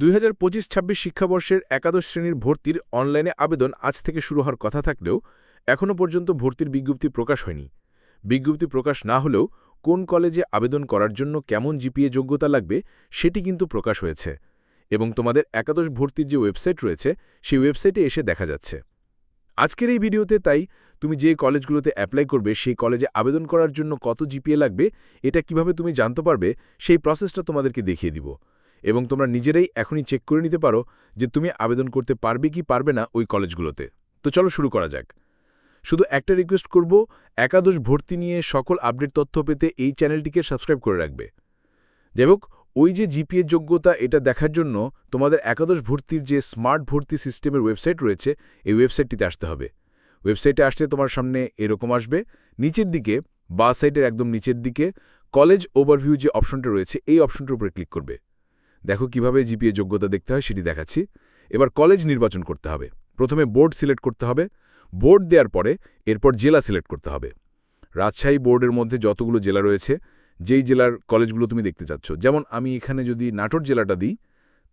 দুই হাজার পঁচিশ ছাব্বিশ শিক্ষাবর্ষের একাদশ শ্রেণির ভর্তির অনলাইনে আবেদন আজ থেকে শুরু হওয়ার কথা থাকলেও এখনও পর্যন্ত ভর্তির বিজ্ঞপ্তি প্রকাশ হয়নি। বিজ্ঞপ্তি প্রকাশ না হলেও কোন কলেজে আবেদন করার জন্য কেমন জিপিএ যোগ্যতা লাগবে সেটি কিন্তু প্রকাশ হয়েছে এবং তোমাদের একাদশ ভর্তির যে ওয়েবসাইট রয়েছে সেই ওয়েবসাইটে এসে দেখা যাচ্ছে। আজকের এই ভিডিওতে তাই তুমি যে কলেজগুলোতে অ্যাপ্লাই করবে সেই কলেজে আবেদন করার জন্য কত জিপিএ লাগবে এটা কীভাবে তুমি জানতে পারবে সেই প্রসেসটা তোমাদেরকে দেখিয়ে দিব। এবং তোমরা নিজেরাই এখনই চেক করে নিতে পারো যে তুমি আবেদন করতে পারবে কি পারবে না ওই কলেজগুলোতে। তো চলো শুরু করা যাক। শুধু একটা রিকোয়েস্ট করব, একাদশ ভর্তি নিয়ে সকল আপডেট তথ্য পেতে এই চ্যানেলটিকে সাবস্ক্রাইব করে রাখবে। যাই ওই যে জিপিএ যোগ্যতা, এটা দেখার জন্য তোমাদের একাদশ ভর্তির যে স্মার্ট ভর্তি সিস্টেমের ওয়েবসাইট রয়েছে, এই ওয়েবসাইটটিতে আসতে হবে। ওয়েবসাইটে আসতে তোমার সামনে এরকম আসবে, নিচের দিকে, বা সাইটের একদম নিচের দিকে কলেজ ওভারভিউ যে অপশনটা রয়েছে, এই অপশনটার উপরে ক্লিক করবে। দেখো কীভাবে জিপিএ যোগ্যতা দেখতে হয়, সেটি দেখাচ্ছি। এবার কলেজ নির্বাচন করতে হবে। প্রথমে বোর্ড সিলেক্ট করতে হবে। বোর্ড দেওয়ার পরে এরপর জেলা সিলেক্ট করতে হবে। রাজশাহী বোর্ডের মধ্যে যতগুলো জেলা রয়েছে, যেই জেলার কলেজগুলো তুমি দেখতে চাচ্ছ। যেমন আমি এখানে যদি নাটোর জেলাটা দিই,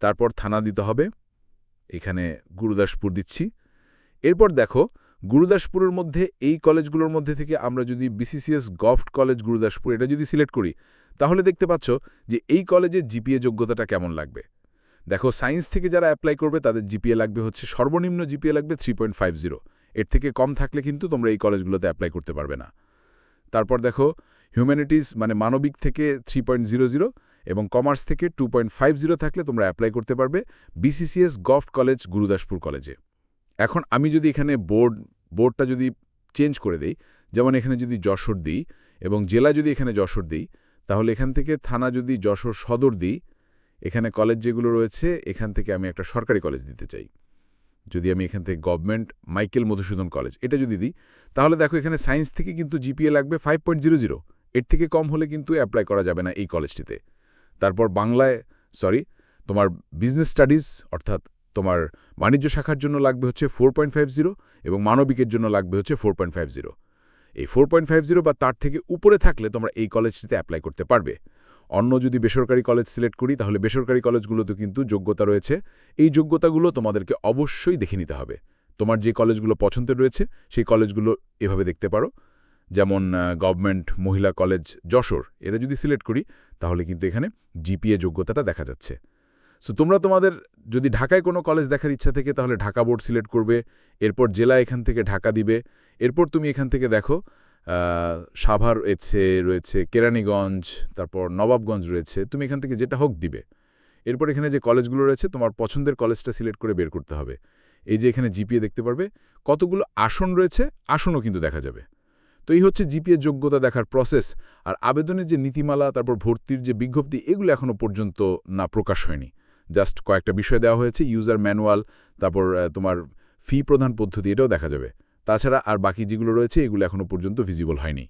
তারপর থানা দিতে হবে। এখানে গুরুদাসপুর দিচ্ছি। এরপর দেখো, গুরুদাসপুরের মধ্যে এই কলেজগুলোর মধ্যে থেকে আমরা যদি বিসিসিএস গভট কলেজ গুরুদাসপুর, এটা যদি সিলেক্ট করি তাহলে দেখতে পাচ্ছ যে এই কলেজের জিপিএ যোগ্যতাটা কেমন লাগবে। দেখো, সায়েন্স থেকে যারা অ্যাপ্লাই করবে, তাদের জিপিএ লাগবে হচ্ছে সর্বনিম্ন জিপিএ লাগবে থ্রি এর থেকে কম থাকলে কিন্তু তোমরা এই কলেজগুলোতে অ্যাপ্লাই করতে পারবে না। তারপর দেখো, হিউম্যানিটিস মানে মানবিক থেকে থ্রি এবং কমার্স থেকে টু থাকলে তোমরা অ্যাপ্লাই করতে পারবে বিসিসিএস গভট কলেজ, গুরুদাসপুর কলেজে। এখন আমি যদি এখানে বোর্ড, বোর্ডটা যদি চেঞ্জ করে দেই, যেমন এখানে যদি যশোর দিই এবং জেলা যদি এখানে যশোর দিই তাহলে এখান থেকে থানা যদি যশোর সদর দিই, এখানে কলেজ যেগুলো রয়েছে, এখান থেকে আমি একটা সরকারি কলেজ দিতে চাই। যদি আমি এখান থেকে গভর্নমেন্ট মাইকেল মধুসূদন কলেজ এটা যদি দিই, তাহলে দেখো এখানে সায়েন্স থেকে কিন্তু জিপিএ লাগবে ফাইভ পয়েন্ট জিরো জিরো এর থেকে কম হলে কিন্তু অ্যাপ্লাই করা যাবে না এই কলেজটিতে তারপর বাংলায় সরি তোমার বিজনেস স্টাডিজ অর্থাৎ তোমার বাণিজ্য শাখার জন্য লাগবে হচ্ছে ফোর এবং মানবিকের জন্য লাগবে হচ্ছে ফোর এই ফোর বা তার থেকে উপরে থাকলে তোমরা এই কলেজটিতে অ্যাপ্লাই করতে পারবে। অন্য যদি বেসরকারি কলেজ সিলেক্ট করি, তাহলে বেসরকারি কলেজগুলোতে কিন্তু যোগ্যতা রয়েছে। এই যোগ্যতাগুলো তোমাদেরকে অবশ্যই দেখে নিতে হবে। তোমার যে কলেজগুলো পছন্দের রয়েছে, সেই কলেজগুলো এভাবে দেখতে পারো। যেমন গভর্নমেন্ট মহিলা কলেজ যশোর, এরা যদি সিলেক্ট করি, তাহলে কিন্তু এখানে জিপিএ যোগ্যতাটা দেখা যাচ্ছে। সো তোমরা তোমাদের যদি ঢাকায় কোনো কলেজ দেখার ইচ্ছা থেকে, তাহলে ঢাকা বোর্ড সিলেক্ট করবে, এরপর জেলা এখান থেকে ঢাকা দিবে, এরপর তুমি এখান থেকে দেখো সাভার রয়েছে রয়েছে কেরানীগঞ্জ, তারপর নবাবগঞ্জ রয়েছে, তুমি এখান থেকে যেটা হোক দিবে। এরপর এখানে যে কলেজগুলো রয়েছে, তোমার পছন্দের কলেজটা সিলেক্ট করে বের করতে হবে। এই যে এখানে জিপিএ দেখতে পারবে, কতগুলো আসন রয়েছে, আসনও কিন্তু দেখা যাবে। তো এই হচ্ছে জিপিএ যোগ্যতা দেখার প্রসেস আর আবেদনের যে নীতিমালা, তারপর ভর্তির যে বিজ্ঞপ্তি, এগুলো এখনও পর্যন্ত না প্রকাশ হয়নি। জাস্ট কয়েকটা বিষয় দেওয়া হয়েছে ইউজার ম্যানুয়াল তারপর তোমার ফি প্রধান পদ্ধতি, এটাও দেখা যাবে। তাছাড়া আর বাকি যেগুলো রয়েছে, এগুলো এখনও পর্যন্ত ভিজিবল হয়নি।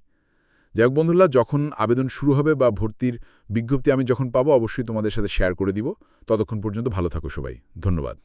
যাই হোক বন্ধুরা, যখন আবেদন শুরু হবে বা ভর্তির বিজ্ঞপ্তি আমি যখন পাবো, অবশ্যই তোমাদের সাথে শেয়ার করে দিব। ততক্ষণ পর্যন্ত ভালো থাকো সবাই। ধন্যবাদ।